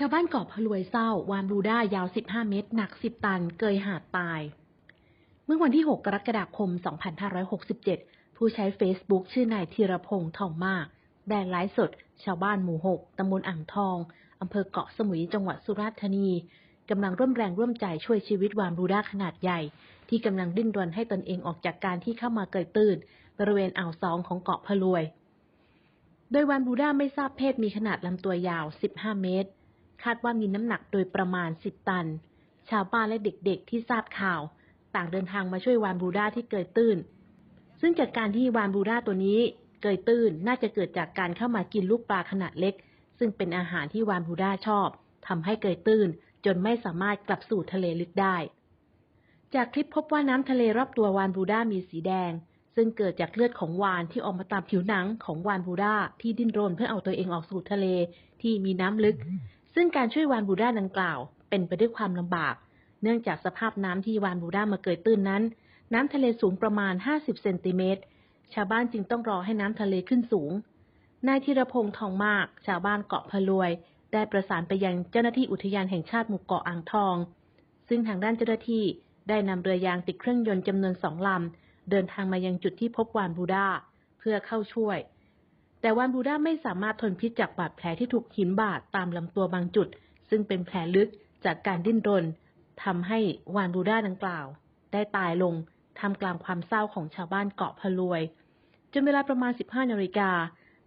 ชาวบ้านเกาะพะลวยเศร้า วานบูด้ายาว 15 เมตร หนัก 10 ตัน เกยหาดตาย เมื่อวันที่ 6 กรกฎาคม 2567 ผู้ใช้ Facebook ชื่อนายธีรพงษ์ทองมาก ได้ไลฟ์สด ชาวบ้านหมู่ 6 ตำบลอ่างทอง อำเภอเกาะสมุย จังหวัดสุราษฎร์ธานี กำลังร่วมแรงร่วมใจช่วยชีวิตวานบูด้าขนาดใหญ่ ที่กำลังดิ้นรนให้ตนเองออกจากการที่เข้ามาเกยตื้นบริเวณอ่าวซองของเกาะพะลวย โดยวานบูด้าไม่ทราบเพศมีขนาดลำตัวยาว 15 เมตร คาดว่ามีน้ำหนักโดยประมาณ 10 ตัน ชาวบ้านและเด็กๆ ที่ทราบข่าว ต่างเดินทางมาช่วยวานบูด้าที่เกยตื้น ซึ่งจากการที่วานบูด้าตัวนี้เกยตื้นน่าจะเกิดจากการเข้ามากินลูกปลาขนาดเล็ก ซึ่งเป็นอาหารที่วานบูด้าชอบทำให้เกยตื้นจนไม่สามารถกลับสู่ทะเลลึกได้ จากคลิปพบว่าน้ำทะเลรอบตัววานบูด้ามีสีแดง ซึ่งเกิดจากเลือดของวานที่ออกมาตามผิวหนังของวานบูด้าที่ดิ้นรนเพื่อเอาตัวเองออกสู่ทะเลที่มีน้ำลึก ซึ่งการช่วยวานบูด้าดังกล่าว เป็นไปด้วยความลำบาก เนื่องจากสภาพน้ำที่วานบูด้ามาเกยตื้นนั้น น้ำทะเลสูงประมาณ 50 เซนติเมตร ชาวบ้านจึงต้องรอให้น้ำทะเลขึ้นสูง นายธีรพงษ์ทองมาก ชาวบ้านเกาะพะลวย ได้ประสานไปยังเจ้าหน้าที่อุทยานแห่งชาติหมู่เกาะอ่างทอง ซึ่งทางด้านเจ้าหน้าที่ได้นำเรือยางติดเครื่องยนต์จำนวนสองลำเดินทางมายังจุดที่พบวานบูด้าเพื่อเข้าช่วย แต่วานบูด้าไม่สามารถทนพิษจากบาดแผลที่ถูกหินบาดตามลำตัวบางจุด ซึ่งเป็นแผลลึกจากการดิ้นรนทำให้วานบูด้าดังกล่าว ได้ตายลงทำกลางความเศร้าของชาวบ้านเกาะพะลวย จนเวลาประมาณ 15นาฬิกา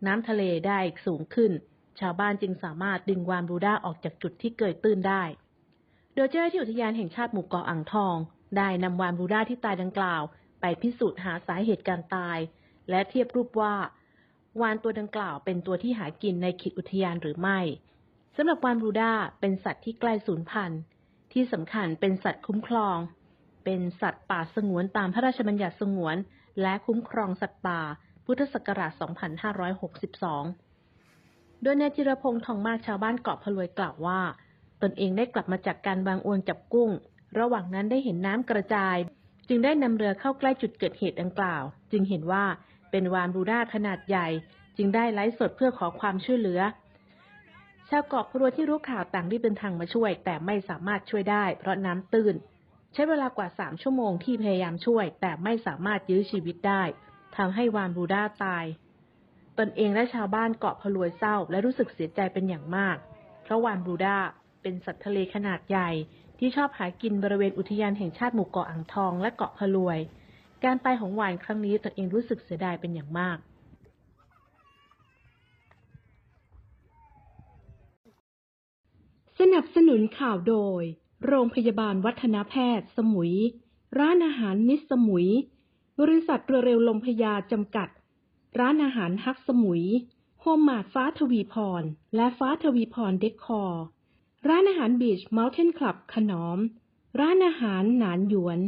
น้ำทะเลได้สูงขึ้น ชาวบ้านจึงสามารถดึงวานบูด้าออกจากจุดที่เกิดตื้นได้ โดยเจ้าหน้าที่อุทยานแห่งชาติหมู่เกาะอ่างทอง ได้นำวานบูด้าที่ตายดังกล่าว ไปพิสูจน์หาสาเหตุการตาย และเทียบรูปว่า วานตัวดังกล่าวเป็นตัวที่หากินในเขตอุทยานหรือไม่สำหรับวานบรูด้าเป็นสัตว์ที่ใกล้สูญพันธุ์ที่สำคัญเป็นสัตว์คุ้มครอง เป็นสัตว์ป่าสงวนตามพระราชบัญญัติสงวน และคุ้มครองสัตว์ป่า พุทธศักราช 2562 โดยนายจิรพงษ์ทองมากชาวบ้านเกาะพะลวยกล่าวว่า ตนเองได้กลับมาจากการวางอวนจับกุ้ง ระหว่างนั้นได้เห็นน้ำกระจาย จึงได้นำเรือเข้าใกล้จุดเกิดเหตุดังกล่าว จึงเห็นว่า เป็นวานบูด้าขนาดใหญ่ จึงได้ไลฟ์สดเพื่อขอความช่วยเหลือ ชาวเกาะพะลวยที่รู้ข่าวต่างรีบเดินทางมาช่วย แต่ไม่สามารถช่วยได้ เพราะน้ำตื้น ใช้เวลากว่าสามชั่วโมงที่พยายามช่วย แต่ไม่สามารถยื้อชีวิตได้ทำให้วานบูด้าตาย ตนเองและชาวบ้านเกาะพะลวยเศร้า และรู้สึกเสียใจเป็นอย่างมาก เพราะวานบูด้าเป็นสัตว์ทะเลขนาดใหญ่ ที่ชอบหากินบริเวณอุทยานแห่งชาติหมู่เกาะอ่างทองและเกาะพะลวย การไปของวานครั้งนี้ตนเองรู้สึกเสียดายเป็นอย่างมากสนับสนุนข่าวโดย โรงพยาบาลวัฒนแพทย์ สมุย ร้านอาหารมิสสมุย บริษัทเรือเร็วลมพยาจำกัด ร้านอาหารฮักสมุย โฮมมาดฟ้าทวีพร และฟ้าทวีพรเด็กคอร์ร้านอาหารบีชเมลเทนคลับขนอม ร้านอาหารหนานหยวน